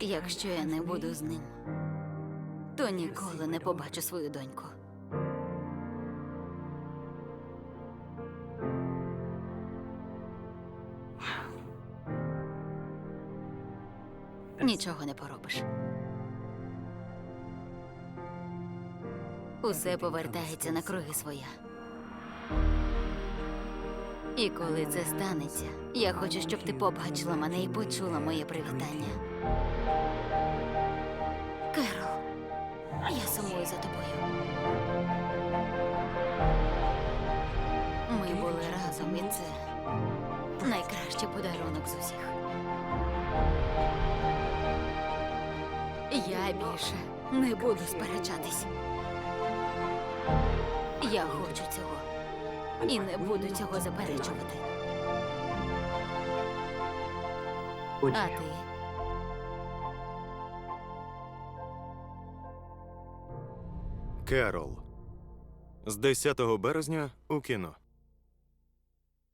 Якщо я не буду з ним, то ніколи не побачу свою доньку. Нічого не поробиш. Усе повертається на круги своя. І коли це станеться, я хочу, щоб ти побачила мене і почула моє привітання. Керол, я сумую за тобою. Ми були разом, і це найкращий подарунок з усіх. Я більше не буду сперечатись. Я хочу цього і не буду цього заперечувати. А ти? Керол. З 10 березня у кіно.